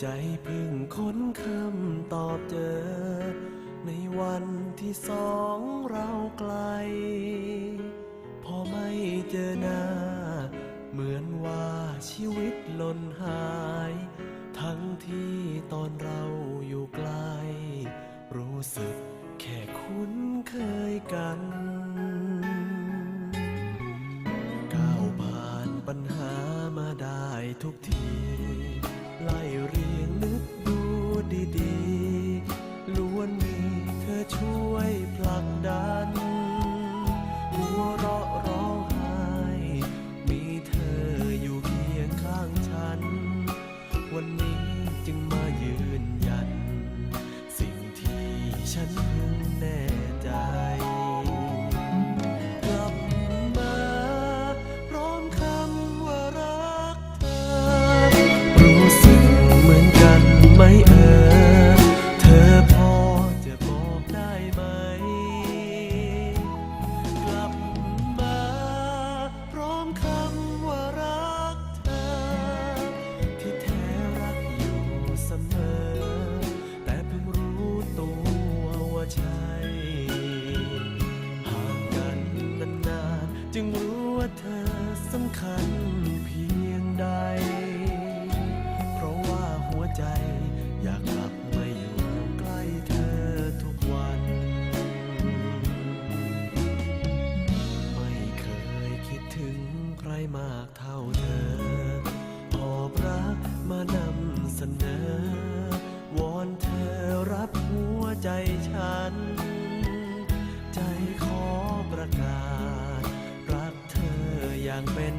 ใจพึ่งค้นคำตอบเจอ ในวันที่สองเราไกล พอไม่เจอหน้า เหมือนว่าชีวิตล่นหาย ทั้งที่ตอนเราอยู่ไกล รู้สึกแค่คุ้นเคยกัน when we เธอหอบรักมานำเสนอ วอนเธอรับหัวใจฉัน ใจขอประกาศ รักเธออย่างเป็น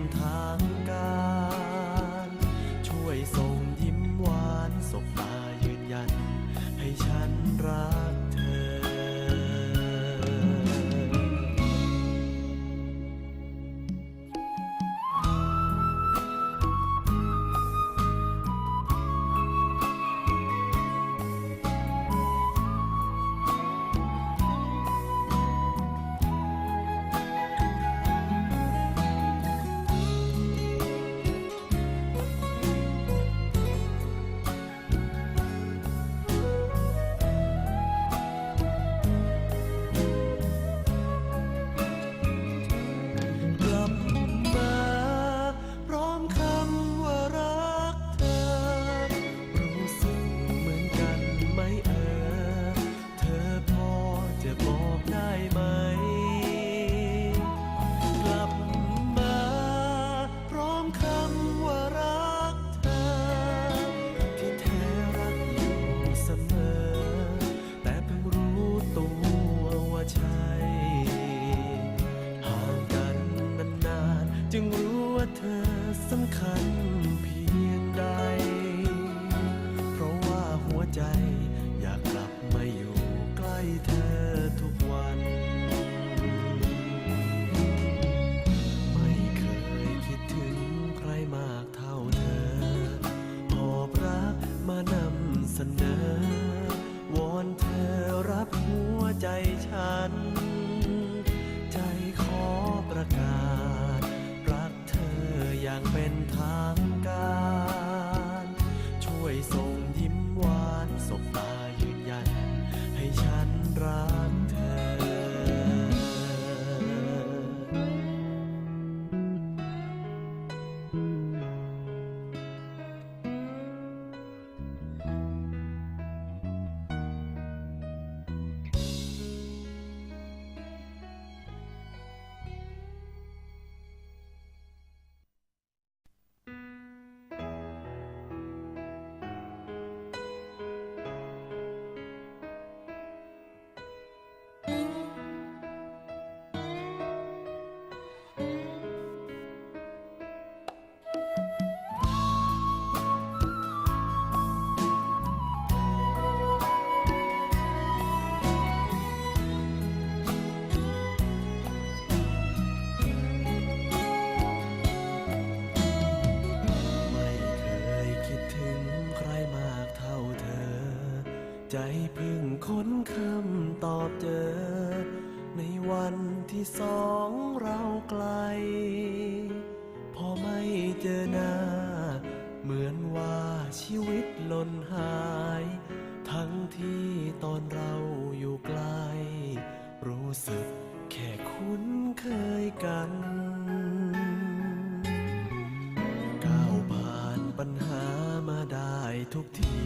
โซฟา ใจพึ่งค้นคำตอบเจอ ในวันที่สองเราไกล พอไม่เจอหน้า เหมือนว่าชีวิตล่นหาย ทั้งที่ตอนเราอยู่ไกล รู้สึกแค่คุ้นเคยกันก้าวผ่านปัญหามาได้ทุกที